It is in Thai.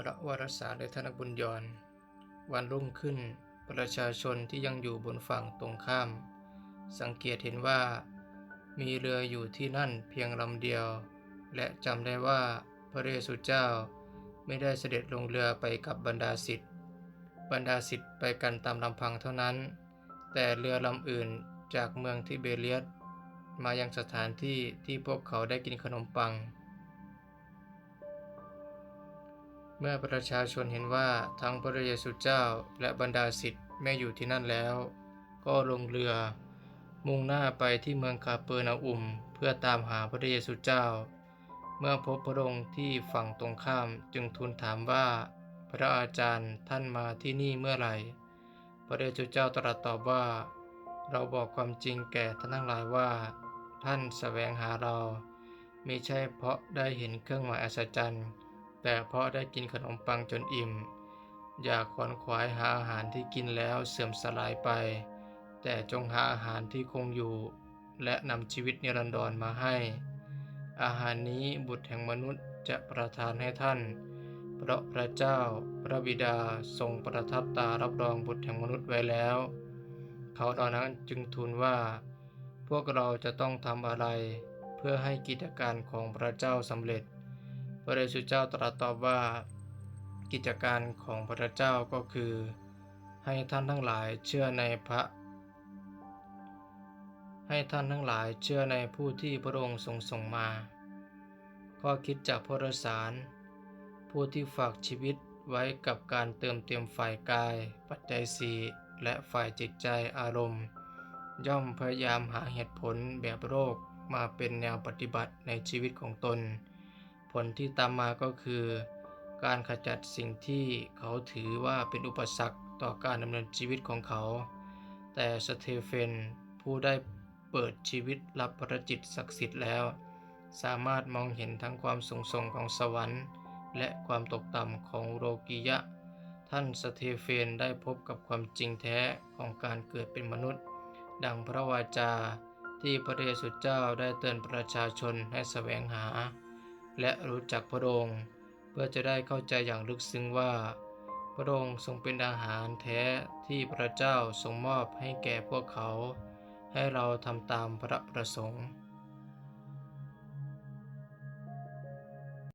พระวรสารและธนบุญยอนวันรุ่งขึ้น ประชาชนที่ยังอยู่บนฝั่งตรงข้าม สังเกตเห็นว่า มีเรืออยู่ที่นั่นเพียงลำเดียว และจำได้ว่าพระเยซูเจ้าไม่ได้เสด็จลงเรือไปกับบรรดาศิษย์บรรดาศิษย์ไปกันตามลำพังเท่านั้น แต่เรือลำอื่นจากเมืองทิเบเรียสมายังสถานที่ที่พวกเขาได้กินขนมปัง เมื่อประชาชนเห็นว่าทั้งพระเยซูเจ้าและบรรดาศิษย์ไม่อยู่ที่นั่นแล้ว ก็ลงเรือ มุ่งหน้าไปที่เมืองคาเปอร์นาอุม เพื่อตามหาพระเยซูเจ้า เมื่อพบพระองค์ที่ฝั่งตรงข้ามจึงทูลถามว่า พระอาจารย์ท่านมาที่นี่เมื่อไหร่ พระเยซูเจ้าตรัสตอบว่า เราบอกความจริงแก่ท่านทั้งหลายว่า ท่านแสวงหาเราไม่ใช่เพราะได้เห็นเครื่องหมายอัศจรรย์ แต่เพราะได้กินขนมปังจนอิ่ม อย่าขวนขวายหาอาหารที่กินแล้วเสื่อมสลายไป แต่จงหาอาหารที่คงอยู่ และนำชีวิตนิรันดรมาให้ อาหารนี้บุตรแห่งมนุษย์จะประทานให้ท่าน เพราะพระเจ้าพระบิดาทรงประทับตารับรองบุตรแห่งมนุษย์ไว้แล้ว เขาเหล่านั้นจึงทูลว่า พวกเราจะต้องทำอะไร เพื่อให้กิจการของพระเจ้าสำเร็จ ระเยซูเจ้าตรัสตอบว่ากิจการของพระเจ้าก็คือ ให้ท่านทั้งหลายเชื่อในพระ ให้ท่านทั้งหลายเชื่อในผู้ที่พระองค์ทรงส่งมา ข้อคิดจากพระสาร ผู้ที่ฝากชีวิตไว้กับการเติมเต็มฝ่ายกาย ปัจจัยสีและฝ่ายจิตใจอารมณ์ ย่อมพยายามหาเหตุผลแบบโรคมาเป็นแนวปฏิบัติในชีวิตของตน ผลที่ตามมาก็คือ การขจัดสิ่งที่เขาถือว่าเป็นอุปสรรคต่อการดำเนินชีวิตของเขา แต่สเตเฟนผู้ได้เปิดชีวิตรับพระจิตศักดิ์สิทธิ์แล้ว สามารถมองเห็นทั้งความสูงส่งของสวรรค์ และความตกต่ำของโลกียะ ท่านสเตเฟนได้พบกับความจริงแท้ของการเกิดเป็นมนุษย์ ดังพระวาจาที่พระเยซูเจ้าได้เตือนประชาชนให้แสวงหา และรู้จักพระองค์ เพื่อจะได้เข้าใจอย่างลึกซึ้งว่า พระองค์ทรงเป็นอาหารแท้ที่พระเจ้าทรงมอบให้แก่พวกเขา ให้เราทำตามพระประสงค์